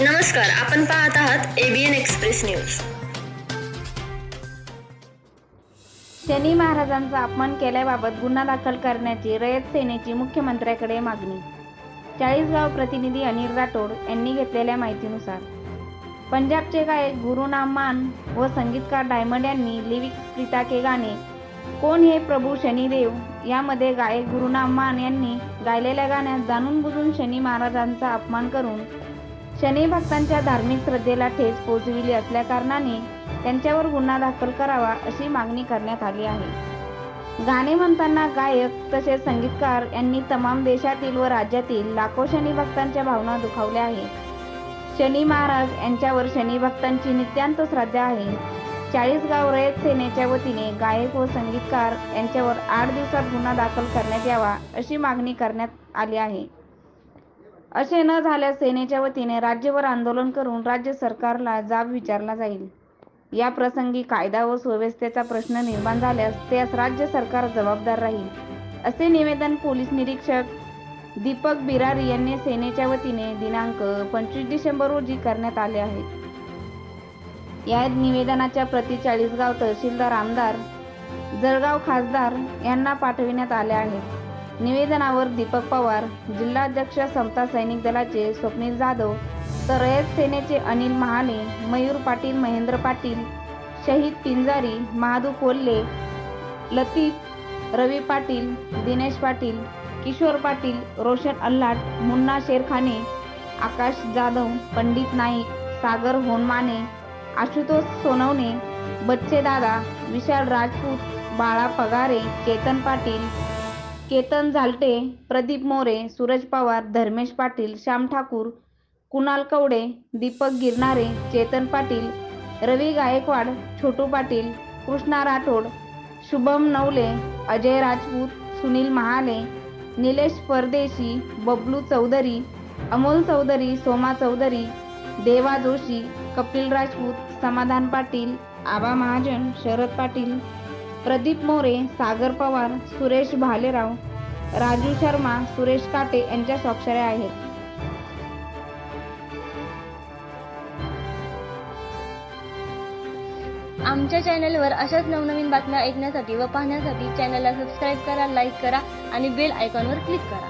नमस्कार आपण पाहत आहात एबीएन एक्सप्रेस न्यूज शनी महाराजांचा अपमान केल्याबाबत गुन्हा दाखल करण्याची रयत सेनेची मुख्यमंत्र्याकडे मागणी. चाळीसगाव प्रतिनिधी अनिल राठोड यांनी घेतलेल्या माहितीनुसार पंजाबचे गायक गुरुनाम मान व संगीतकार डायमंड यांनी लिरिक्स प्रीता के गाणे कोण हे प्रभू शनिदेव यामध्ये गायक गुरुनाम मान यांनी गायलेल्या गाण्यात जाणून बुजून शनी महाराजांचा अपमान करून शनी भक्तांच्या धार्मिक श्रद्धेला ठेच पोहोचविली असल्याकारणाने त्यांच्यावर गुन्हा दाखल करावा अशी मागणी करण्यात आली आहे. गाणे म्हणताना गायक तसेच संगीतकार यांनी तमाम देशातील व राज्यातील लाखो शनी भक्तांच्या भावना दुखावल्या आहेत. शनी महाराज यांच्यावर शनी भक्तांची नित्यांत श्रद्धा आहे. चाळीसगाव रयत सेनेच्या वतीने गायक व संगीतकार यांच्यावर आठ दिवसात गुन्हा दाखल करण्यात यावा अशी मागणी करण्यात आली आहे. असे न झाल्यास सेनेच्या वतीने राज्यभर आंदोलन करून राज्य सरकारला जाब विचारला जाईल. या प्रसंगी कायदा व सुव्यवस्थेचा प्रश्न निर्माण झाल्यास त्यास राज्य सरकार जबाबदार राहील असे निवेदन पोलीस निरीक्षक दीपक बिरारी यांनी सेनेच्या वतीने दिनांक पंचवीस डिसेंबर रोजी करण्यात आले आहे. या निवेदनाच्या प्रति चाळीसगाव तहसीलदार आमदार जळगाव खासदार यांना पाठविण्यात आल्या आहेत निवेदनावर दीपक पवार जिल्हाध्यक्ष समता सैनिक दलाचे स्वप्नील जाधव तर रयत सेनेचे अनिल महाले मयूर पाटील महेंद्र पाटील शहीद पिंजारी महादू कोल्हे लतीफ रवी पाटील दिनेश पाटील किशोर पाटील रोशन अल्लाट मुन्ना शेरखाने आकाश जाधव पंडित नाईक सागर होनमाने आशुतोष सोनवणे बच्चे दादा विशाल राजपूत बाळा पगारे चेतन पाटील केतन झालटे प्रदीप मोरे सूरज पवार धर्मेश पाटील श्याम ठाकूर कुणाल कवडे दीपक गिरणारे चेतन पाटील रवी गायकवाड छोटू पाटील कृष्णा राठोड शुभम नवले अजय राजपूत सुनील महाले निलेश परदेशी बबलू चौधरी अमोल चौधरी सोमा चौधरी देवा जोशी कपिल राजपूत समाधान पाटील आबा महाजन शरद पाटील प्रदीप मोरे सागर पवार सुरेश भालेराव राजू शर्मा सुरेश काटे यांच्या स्वाक्षऱ्या आहेत. आमच्या चॅनलवर अशाच नवनवीन बातम्या ऐकण्यासाठी व पाहण्यासाठी चॅनलला सबस्क्राईब करा लाईक करा आणि बेल आयकॉनवर क्लिक करा.